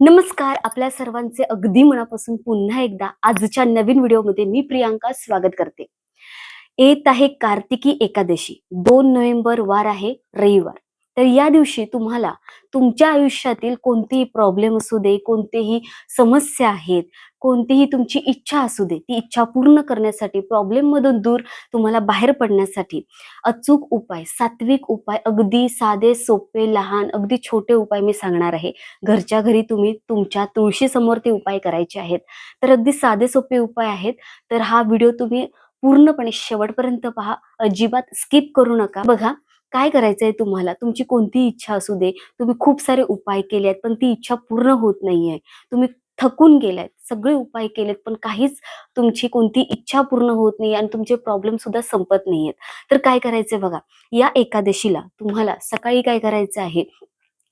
नमस्कार आपल्या सर्वांचे अगदी मनापासून पुन्हा एकदा आजच्या नवीन व्हिडिओमध्ये मी प्रियांका स्वागत करते. येत आहे कार्तिकी एकादशी. दोन नोव्हेंबर वार आहे रविवार. तर या दिवशी तुम्हाला तुमच्या आयुष्यातील कोणतेही प्रॉब्लेम असू दे कोणतेही समस्या आहेत कोणतीही तुमची इच्छा असू दे ती इच्छा पूर्ण करण्यासाठी प्रॉब्लेम मधून दूर तुम्हाला बाहेर पडण्यासाठी अचूक उपाय सात्विक उपाय अगदी साधे सोपे लहान अगदी छोटे उपाय मी सांगणार आहे. घरच्या घरी तुम्ही तुमच्या तुळशी समोर ते उपाय करायचे आहेत. तर अगदी साधे सोपे उपाय आहेत. तर हा व्हिडिओ तुम्ही पूर्णपणे शेवटपर्यंत पहा. अजिबात स्किप करू नका. बघा काय करायचंय तुम्हाला? तुमची कोणती इच्छा असू दे. तुम्ही खूप सारे उपाय केले आहेत पण ती इच्छा पूर्ण होत नाहीये. तुम्ही थकून गेलेत. सगळे उपाय केलेत पण काहीच तुमची कोणती इच्छा पूर्ण होत नाही आणि तुमचे प्रॉब्लेम सुद्धा संपत नाहीयेत. तर काय करायचंय बघा या एकादशीला तुम्हाला सकाळी काय करायचं आहे?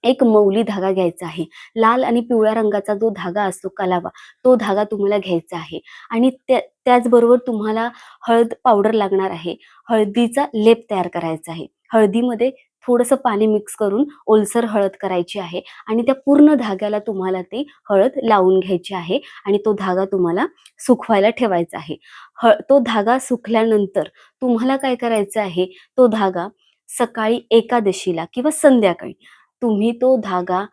एक मौली धागा घ्यायचा आहे. लाल आणि पिवळ्या रंगाचा जो धागा असतो कलावा तो धागा तुम्हाला घ्यायचा आहे. आणि त्या त्याचबरोबर तुम्हाला हळद पावडर लागणार आहे. हळदीचा लेप तयार करायचा आहे. हळदीमध्ये थोडंसं पाणी मिक्स करून ओलसर हळद करायची आहे आणि त्या पूर्ण धाग्याला तुम्हाला ती हळद लावून घ्यायची आहे आणि तो धागा तुम्हाला सुकवायला ठेवायचा आहे. ह तो धागा सुकल्यानंतर तुम्हाला काय करायचं आहे? तो धागा सकाळी एकादशीला किंवा संध्याकाळी तुम्ही तो धागा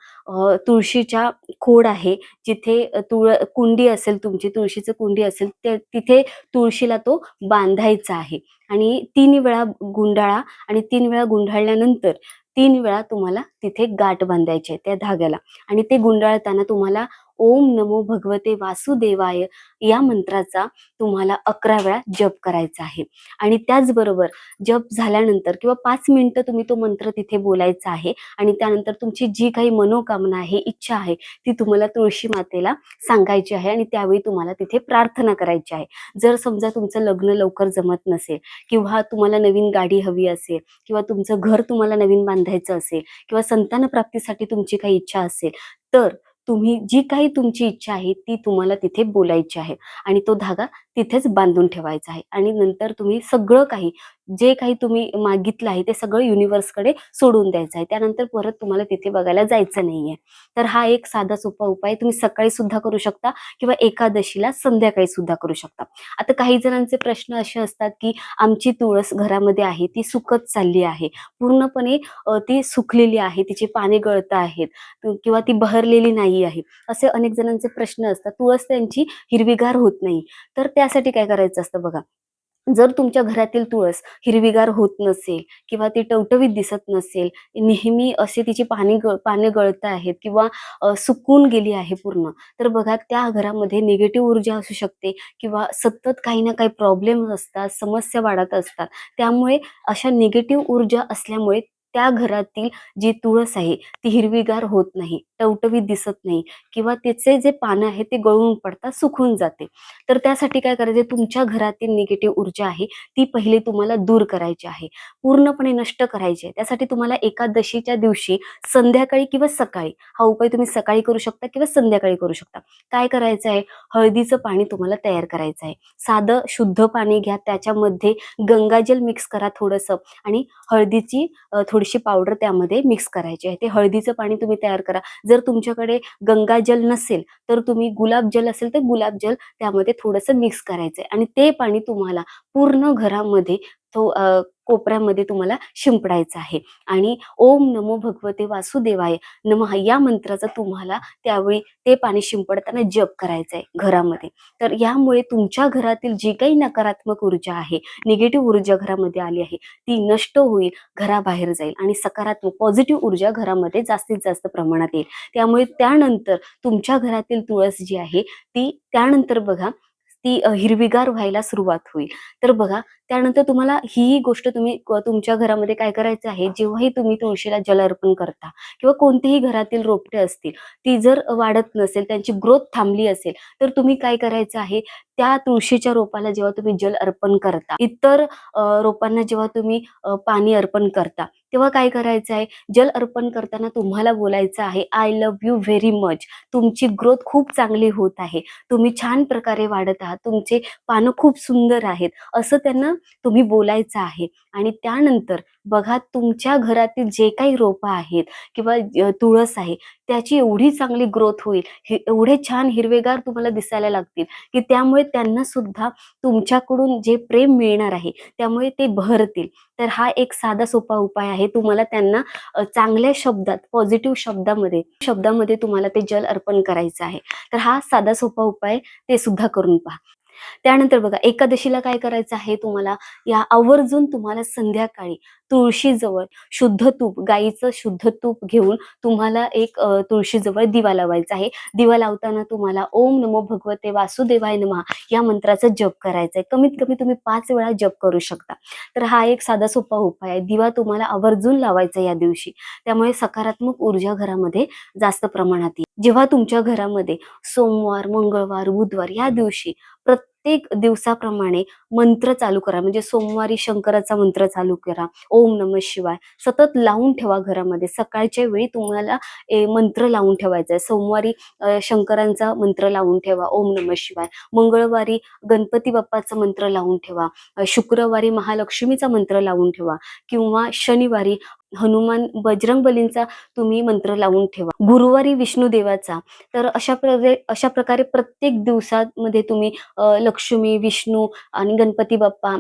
तुळशीच्या खोड आहे जिथे तुळ कुंडी असेल तुमची तुळशीचं कुंडी असेल ते तिथे तुळशीला तो बांधायचा आहे. आणि तीन वेळा गुंडाळा आणि तीन वेळा गुंडाळल्यानंतर तीन वेळा तुम्हाला तिथे गाठ बांधायचे त्या धाग्याला. आणि ते गुंडाळताना तुम्हाला ओम नमो भगवते वासुदेवाय या मंत्राचा तुम्हाला अकरा वेळा जप करायचा आहे. आणि त्याचबरोबर जप झाल्यानंतर किंवा पाच मिनिटं तुम्ही तो मंत्र तिथे बोलायचा आहे आणि त्यानंतर तुमची जी काही मनोकामना आहे इच्छा आहे ती तुम्हाला तुळशी मातेला सांगायची आहे आणि त्यावेळी तुम्हाला तिथे प्रार्थना करायची आहे. जर समजा तुमचं लग्न लवकर जमत नसेल किंवा तुम्हाला नवीन गाडी हवी असेल किंवा तुमचं घर तुम्हाला नवीन बांधायचं असेल किंवा संतान प्राप्तीसाठी तुमची काही इच्छा असेल तर तुम्ही जी काही तुमची इच्छा आहे ती तुम्हाला तिथे बोलायची आहे. आणि तो धागा तिथेच बांधून ठेवायचं आहे. आणि नंतर तुम्ही सगळं काही जे काही तुम्ही मागितलं आहे ते सगळं युनिव्हर्सकडे सोडून द्यायचं आहे. त्यानंतर परत तुम्हाला तिथे बघायला जायचं नाहीये. तर हा एक साधा सोपा उपाय तुम्ही सकाळी सुद्धा करू शकता किंवा एकादशीला संध्याकाळी सुद्धा करू शकता. आता काही जणांचे प्रश्न असे असतात की आमची तुळस घरामध्ये आहे ती सुकत चालली आहे. पूर्णपणे ती सुकलेली आहे तिची पाने गळत आहेत किंवा ती बहरलेली नाही आहे. असे अनेक जणांचे प्रश्न असतात. तुळस त्यांची हिरवीगार होत नाही. तर त्या त्यासाठी काय करायचं असतं बघा? जर तुमच्या घरातील तुळस हिरवीगार होत नसेल किंवा ती टवटवीत दिसत नसेल नेहमी असे तिची पाणी गळ पाने गळत आहेत किंवा सुकून गेली आहे पूर्ण तर बघा त्या घरामध्ये निगेटिव्ह ऊर्जा असू शकते किंवा सतत काही ना काही प्रॉब्लेम असतात समस्या वाढत असतात. त्यामुळे अशा निगेटिव्ह ऊर्जा असल्यामुळे त्या घरातील जी तुळस आहे ती हिरवीगार होत नाही. टवटवीत दिसत नाही किंवा त्याचे जे पानं आहे ते गळून पडतात सुकून जाते. तर त्यासाठी काय करायचे तुमच्या घरातील निगेटिव्ह ऊर्जा आहे ती पहिले तुम्हाला दूर करायची आहे. पूर्णपणे नष्ट करायची आहे. त्यासाठी तुम्हाला एकादशीच्या दिवशी संध्याकाळी किंवा सकाळी हा उपाय तुम्ही सकाळी करू शकता किंवा संध्याकाळी करू शकता. काय करायचं आहे? हळदीचं पाणी तुम्हाला तयार करायचं आहे. साधं शुद्ध पाणी घ्या त्याच्यामध्ये गंगाजल मिक्स करा थोडंसं आणि हळदीची थोडीशी पावडर त्यामध्ये मिक्स करायची आहे. ते हळदीचं पाणी तुम्ही तयार करा. जर तुमच्याकडे गंगाजल नसेल तर तुम्ही गुलाबजल असेल तर गुलाबजल त्यामध्ये थोडंसं मिक्स करायचंय. आणि ते पाणी तुम्हाला पूर्ण घरामध्ये तो कोपऱ्यामध्ये तुम्हाला शिंपडायचं आहे. आणि ओम नमो भगवते वासुदेवाय नमः या मंत्राचा तुम्हाला त्यावेळी ते पाणी शिंपडताना जप करायचं आहे घरामध्ये. तर यामुळे तुमच्या घरातील जी काही नकारात्मक ऊर्जा आहे निगेटिव्ह ऊर्जा घरामध्ये आली आहे ती नष्ट होईल घराबाहेर जाईल आणि सकारात्मक पॉझिटिव्ह ऊर्जा घरामध्ये जास्तीत जास्त प्रमाणात येईल. त्यामुळे त्यानंतर तुमच्या घरातील तुळस जी आहे ती त्यानंतर बघा ती हिरवीगार व्हायला सुरुवात होईल. तर बघा त्यानंतर तुम्हाला ही गोष्ट तुम्ही तुमच्या घरामध्ये काय करायचं आहे? जेव्हाही तुम्ही तुळशीला जल अर्पण करता किंवा कोणतेही घरातील रोपटे असतील ती जर वाढत नसेल त्यांची ग्रोथ थांबली असेल तर तुम्ही काय करायचं आहे? त्या तुळशीच्या रोपाला जेव्हा तुम्ही जल अर्पण करता इतर रोपांना जेव्हा तुम्ही पाणी अर्पण करता तेव्हा काय करायचं आहे? जल अर्पण करताना तुम्हाला बोलायचं आहे I love you very much तुमची ग्रोथ खूप चांगली होत आहे. तुम्ही छान प्रकारे वाढत आहात. तुमचे पानं खूप सुंदर आहेत. असं त्यांना तुम्ही बोलायचं आहे. आणि त्यानंतर बघा तुमच्या घरातील जे काही रोपं आहेत किंवा तुळस आहे त्याची एवढी चांगली ग्रोथ होईल एवढे छान हिरवेगार तुम्हाला दिसायला लागतील की त्यामुळे त्यांना सुद्धा तुमच्याकडून जे प्रेम मिळणार आहे त्यामुळे ते भरतील. तर हा एक साधा सोपा उपाय आहे तुम्हाला त्यांना चांगल्या शब्दात पॉझिटिव्ह शब्दामध्ये शब्दामध्ये तुम्हाला ते जल अर्पण करायचं आहे. तर हा साधा सोपा उपाय ते सुद्धा करून पहा. त्यानंतर बघा एकादशीला काय करायचं आहे तुम्हाला? या आवर्जून तुम्हाला संध्याकाळी तुळशीजवळ शुद्ध तूप गाईचं शुद्ध तूप घेऊन तुम्हाला एक तुळशीजवळ दिवा लावायचा आहे. दिवा लावताना तुम्हाला ओम नमो भगवते वासुदेवाय नमः या मंत्राचा जप करायचा आहे. कमीत कमी तुम्ही पाच वेळा जप करू शकता. तर हा एक साधा सोपा उपाय आहे. दिवा तुम्हाला आवर्जून लावायचा या दिवशी. त्यामुळे सकारात्मक ऊर्जा घरामध्ये जास्त प्रमाणात येईल. जेव्हा तुमच्या घरामध्ये सोमवार मंगळवार बुधवार या दिवशी प्रत्येक दिवसाप्रमाणे मंत्र चालू करा म्हणजे सोमवारी शंकराचा मंत्र चालू करा ओम नम शिवाय सतत लावून ठेवा घरामध्ये. सकाळच्या वेळी तुम्हाला ए, मंत्र लावून ठेवायचा आहे. सोमवारी शंकरांचा मंत्र लावून ठेवा ओम नम शिवाय. मंगळवारी गणपती बाप्पाचा मंत्र लावून ठेवा शुक्रवारी महालक्ष्मीचा मंत्र लावून ठेवा किंवा शनिवारी हनुमान बजरंग बलींचा तुम्ही मंत्र लावून ठेवा. गुरुवारी विष्णू देवाचा. तर अशा प्रकारे अशा प्रकारे प्रत्येक दिवसामध्ये तुम्ही लक्ष्मी विष्णू आणि गणपती बाप्पा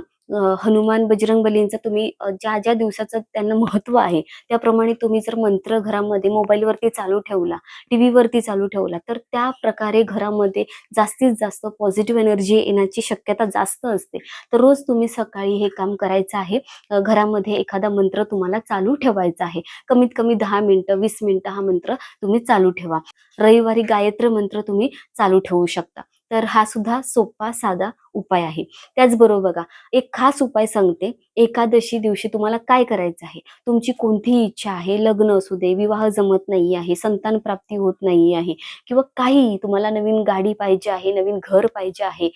हनुमान बजरंग बलींचा तुम्ही ज्या ज्या दिवसाचं त्यांना महत्त्व आहे त्याप्रमाणे तुम्ही जर मंत्र घरामध्ये मोबाईलवरती चालू ठेवला टीव्ही वरती चालू ठेवला तर त्या प्रकारे घरामध्ये जास्तीत जास्त पॉझिटिव्ह एनर्जी येण्याची शक्यता जास्त असते. तर रोज तुम्ही सकाळी हे काम करायचं आहे घरामध्ये एखादा मंत्र तुम्हाला चालू ठेवायचा आहे. कमीत कमी दहा मिनिटं वीस मिनिटं हा मंत्र तुम्ही चालू ठेवा. रविवारी गायत्री मंत्र तुम्ही चालू ठेवू शकता. तर हा सुद्धा सोपा साधा उपाय आहे. त्याचबरोबर बघा एक खास उपाय सांगते. एकादशी दिवशी तुम्हाला काय करायचं आहे? तुमची कोणतीही इच्छा आहे लग्न असू दे विवाह जमत नाही आहे संतान प्राप्ती होत नाही आहे किंवा काही तुम्हाला नवीन गाडी पाहिजे आहे नवीन घर पाहिजे आहे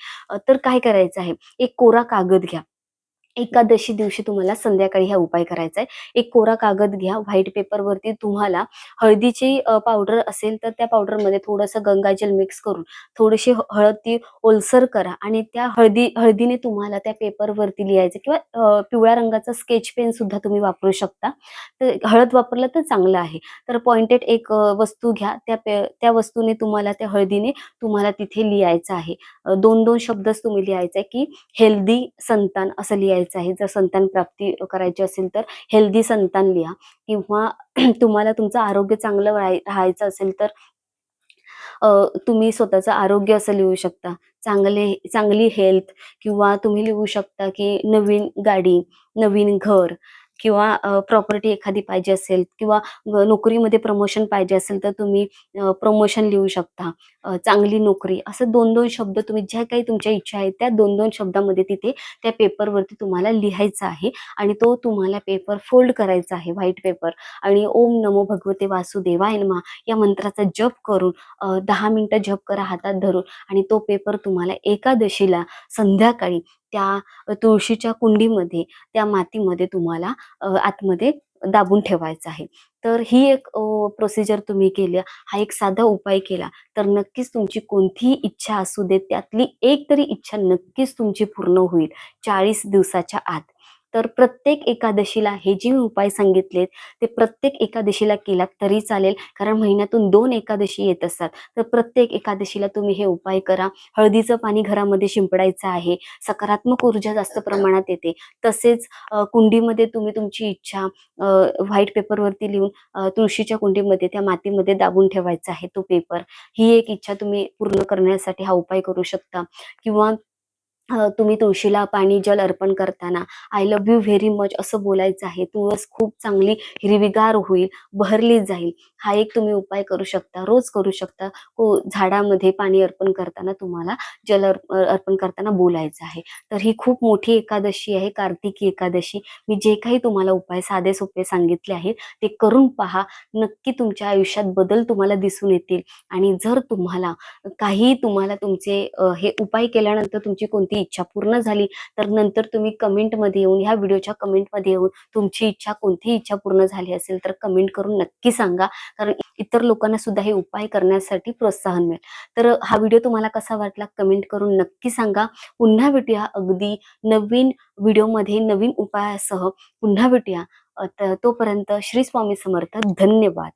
तर काय करायचं आहे? एक कोरा कागद घ्या. एकादशी दिवशी तुम्हाला संध्याकाळी हा उपाय करायचा आहे एक कोरा कागद घ्या व्हाईट पेपरवरती तुम्हाला हळदीची पावडर असेल तर त्या पावडरमध्ये थोडंसं गंगाजल मिक्स करून थोडीशी हळद ती ओलसर करा आणि त्या हळदी हळदीने तुम्हाला त्या पेपरवरती लिहायचं किंवा पिवळ्या रंगाचा स्केच पेन सुद्धा तुम्ही वापरू शकता. तर हळद वापरलं तर चांगलं आहे. तर पॉइंटेड एक वस्तू घ्या. त्या पे त्या वस्तूने तुम्हाला त्या हळदीने तुम्हाला तिथे लिहायचं आहे. दोन दोन शब्दच तुम्ही लिहायचं आहे की हेल्दी संतान असं लिहायचं आहे. जर संतान प्राप्ती करायची असेल तर हेल्दी संतान लिहा. किंवा तुम्हाला तुमचं आरोग्य चांगलं राहायचं असेल तर तुम्ही स्वतःचं आरोग्य असं लिहू शकता. चांगले चांगली हेल्थ किंवा तुम्ही लिहू शकता की नवीन गाडी नवीन घर किंवा प्रॉपर्टी एखादी पाहिजे असेल किंवा नोकरीमध्ये प्रमोशन पाहिजे असेल तर तुम्ही प्रमोशन लिहू शकता. चांगली नोकरी असं दोन दोन शब्द तुम्ही ज्या काही तुमच्या इच्छा आहेत त्या दोन दोन शब्दामध्ये तिथे त्या पेपरवरती तुम्हाला लिहायचं आहे आणि तो तुम्हाला पेपर फोल्ड करायचा आहे व्हाईट पेपर आणि ओम नमो भगवते वासुदेवाय नमः या मंत्राचा जप करून दहा मिनिटं जप करा हातात धरून आणि तो पेपर तुम्हाला एकादशीला संध्याकाळी त्या तुळशीच्या कुंडीमध्ये त्या मातीमध्ये तुम्हाला आतमध्ये दाबून ठेवायचं आहे. तर ही एक प्रोसिजर तुम्ही केली हा एक साधा उपाय केला तर नक्कीच तुमची कोणतीही इच्छा असू दे त्यातली एक तरी इच्छा नक्कीच तुमची पूर्ण होईल चाळीस दिवसाच्या आत. तर प्रत्येक एकादशीला हे जे मी उपाय सांगितलेत ते प्रत्येक एकादशीला केलात तरी चालेल. कारण महिन्यातून दोन एकादशी येत असतात. तर प्रत्येक एकादशीला तुम्ही हे उपाय करा. हळदीचं पाणी घरामध्ये शिंपडायचं आहे. सकारात्मक ऊर्जा जास्त प्रमाणात येते. तसेच कुंडीमध्ये तुम्ही तुमची इच्छा व्हाईट पेपरवरती लिहून तुळशीच्या कुंडीमध्ये त्या मातीमध्ये दाबून ठेवायचा आहे तो पेपर. ही एक इच्छा तुम्ही पूर्ण करण्यासाठी हा उपाय करू शकता. किंवा तुम्ही तुळशीला पाणी जल अर्पण करताना I love you very much असं बोलायचं आहे तुळस खूप चांगली हिरवीगार होईल बहरली जाईल. हा एक तुम्ही उपाय करू शकता रोज करू शकता. को झाडामध्ये पाणी अर्पण करताना तुम्हाला जल अर्प- अर्पण करताना बोलायचं आहे. तर ही खूप मोठी एकादशी आहे कार्तिकी एकादशी. मी जे काही तुम्हाला उपाय साधे सोपे सांगितले आहेत ते करून पहा. नक्की तुमच्या आयुष्यात बदल तुम्हाला दिसून येतील. आणि जर तुम्हाला काही तुम्हाला तुमचे हे उपाय केल्यानंतर तुमची कोणती तुमची इच्छा पूर्ण झाली तर नंतर तुम्ही कमेंटमध्ये येऊन ह्या व्हिडिओच्या कमेंटमध्ये येऊन तुमची इच्छा कोणतीही इच्छा पूर्ण झाली असेल तर कमेंट करून नक्की सांगा. कारण इतर लोकांना सुद्धा हे उपाय करण्यासाठी प्रोत्साहन मिळेल. तर हा व्हिडिओ तुम्हाला कसा वाटला कमेंट करून नक्की सांगा. पुन्हा भेटूया अगदी नवीन व्हिडिओमध्ये नवीन उपायासह पुन्हा भेटूया. तोपर्यंत श्री स्वामी समर्थ. धन्यवाद.